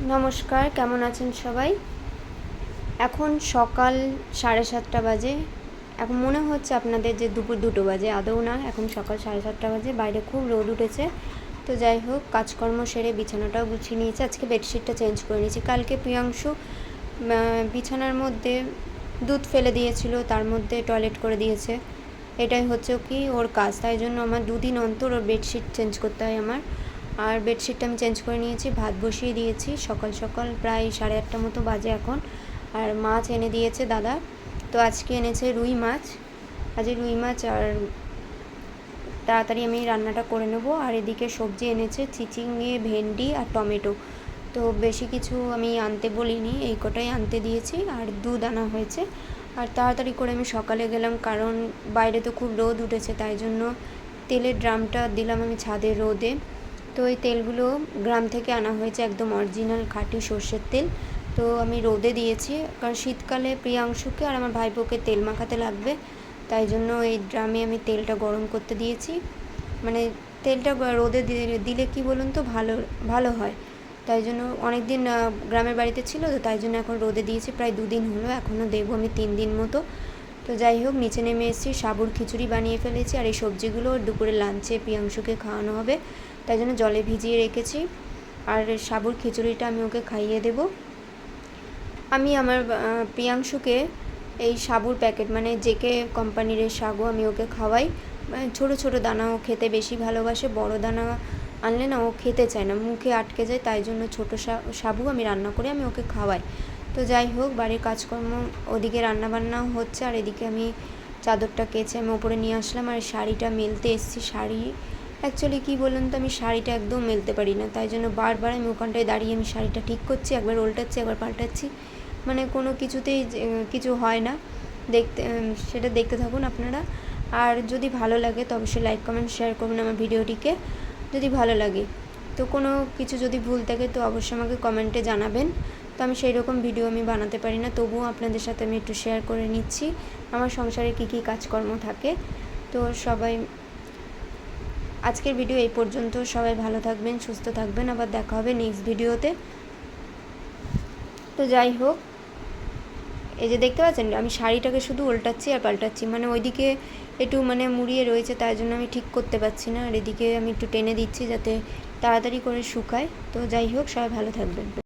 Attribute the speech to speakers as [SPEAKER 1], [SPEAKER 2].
[SPEAKER 1] নমস্কার, কেমন আছেন সবাই? এখন সকাল সাড়ে সাতটা বাজে। এখন মনে হচ্ছে আপনাদের যে দুপুর দুটো বাজে, আদৌ না, এখন সকাল সাড়ে সাতটা বাজে, বাইরে খুব রোদ উঠেছে। তো যাই হোক, কাজকর্ম সেরে বিছানাটাও গুছিয়ে নিয়েছে। আজকে বেডশিটটা চেঞ্জ করে নিয়েছি। কালকে প্রিয়াংশু বিছানার মধ্যে দুধ ফেলে দিয়েছিল, তার মধ্যে টয়লেট করে দিয়েছে। এটাই হচ্ছে কি, ওর কাজ। তাই জন্য আমার দুদিন অন্তর ওর বেডশিট চেঞ্জ করতে হয় আমার। আর বেডশিটটা আমি চেঞ্জ করে নিয়েছি, ভাত বসিয়ে দিয়েছি। সকাল সকাল প্রায় সাড়ে আটটা মতো বাজে এখন। আর মাছ এনে দিয়েছে দাদা। তো আজকে এনেছে রুই মাছ। আজকে রুই মাছ আর তাড়াতাড়ি আমি রান্নাটা করে নেব। আর এদিকে সবজি এনেছে চিচিঙে ভেন্ডি আর টমেটো। তো বেশি কিছু আমি আনতে বলিনি, এই কটাই আনতে দিয়েছি। আর দুধ আনা হয়েছে। আর তাড়াতাড়ি করে আমি সকালে গেলাম কারণ বাইরে তো খুব রোদ উঠেছে, তাই জন্য তেলের ড্রামটা দিলাম আমি ছাদের রোদে। তো এই তেলগুলো গ্রাম থেকে আনা হয়েছে একদম অরিজিনাল খাঁটি সর্ষের তেল। তো আমি রোদে দিয়েছি, কারণ শীতকালে প্রিয়াংশুকে আর আমার ভাইপোকে তেল মাখাতে লাগবে, তাই জন্য এই ড্রামে আমি তেলটা গরম করতে দিয়েছি। মানে তেলটা রোদে দিলে কি বলুন তো, ভালো ভালো হয়। তাই জন্য অনেক দিন গ্রামের বাড়িতে ছিল, তো তাই জন্য এখন রোদে দিয়েছি, প্রায় দুদিন হলো, এখনও দেবো আমি তিন দিন মতো। তো যাই হোক, নিচে নেমে এসেছি সাবুর খিচুড়ি বানিয়ে ফেলেছি আর এই সবজিগুলো দুপুরে লাঞ্চে প্রিয়াংশুকে খাওয়ানো হবে। তাই জন্য জলে ভিজিয়ে রেখেছি আর সাবুর খিচুড়িটা আমি ওকে খাইয়ে দেব। আমি আমার প্রিয়াংশুকে এই সাবুর প্যাকেট মানে জেকে কোম্পানির সাগু আমি ওকে খাওয়াই। মানে ছোটো ছোটো দানা ও খেতে বেশি ভালোবাসে, বড় দানা আনলে না ও খেতে চায় না, মুখে আটকে যায়, তাই জন্য ছোটো সাবু আমি রান্না করে আমি ওকে খাওয়াই। তো যাই হোক, বাড়ির কাজকর্ম, ওদিকে রান্না বান্না হচ্ছে, আর এদিকে আমি চাদরটা কেচে আমি ওপরে নিয়ে আসলাম, আর শাড়িটা মেলতে এসেছি, শাড়ি। অ্যাকচুয়ালি কী বলুন তো, আমি শাড়িটা একদম মেলতে পারি না, তাই জন্য বারবার আমি ওখানটায় দাঁড়িয়ে আমি শাড়িটা ঠিক করছি, একবার উল্টাচ্ছি একবার পাল্টাচ্ছি। মানে কোনো কিছুতেই কিছু হয় না, দেখতে সেটা দেখতে থাকুন আপনারা। আর যদি ভালো লাগে, তো অবশ্যই লাইক কমেন্ট শেয়ার করবেন আমার ভিডিওটিকে, যদি ভালো লাগে। তো কোনো কিছু যদি ভুল থাকে তো অবশ্যই আমাকে কমেন্টে জানাবেন। তো আমি সেই রকম ভিডিও আমি বানাতে পারি না, তবুও আপনাদের সাথে আমি একটু শেয়ার করে নিচ্ছি। আমার সংসারে কী কী কাজকর্ম থাকে। তো সবাই, আজকের ভিডিও এই পর্যন্ত। সবাই ভালো থাকবেন, সুস্থ থাকবেন। আবার দেখা হবে নেক্সট ভিডিওতে তো যাই হোক। এই যে দেখতে পাচ্ছেন, আমি শাড়িটাকে শুধু উল্টাচ্ছি আর পাল্টাচ্ছি মানে ওইদিকে একটু মানে মুড়িয়ে রয়েছে তার জন্য আমি ঠিক করতে পারছি না। আর এদিকে আমি একটু টেনে দিচ্ছি যাতে তাড়াতাড়ি করে শুকায়। তো যাই হোক, সবাই ভালো থাকবেন।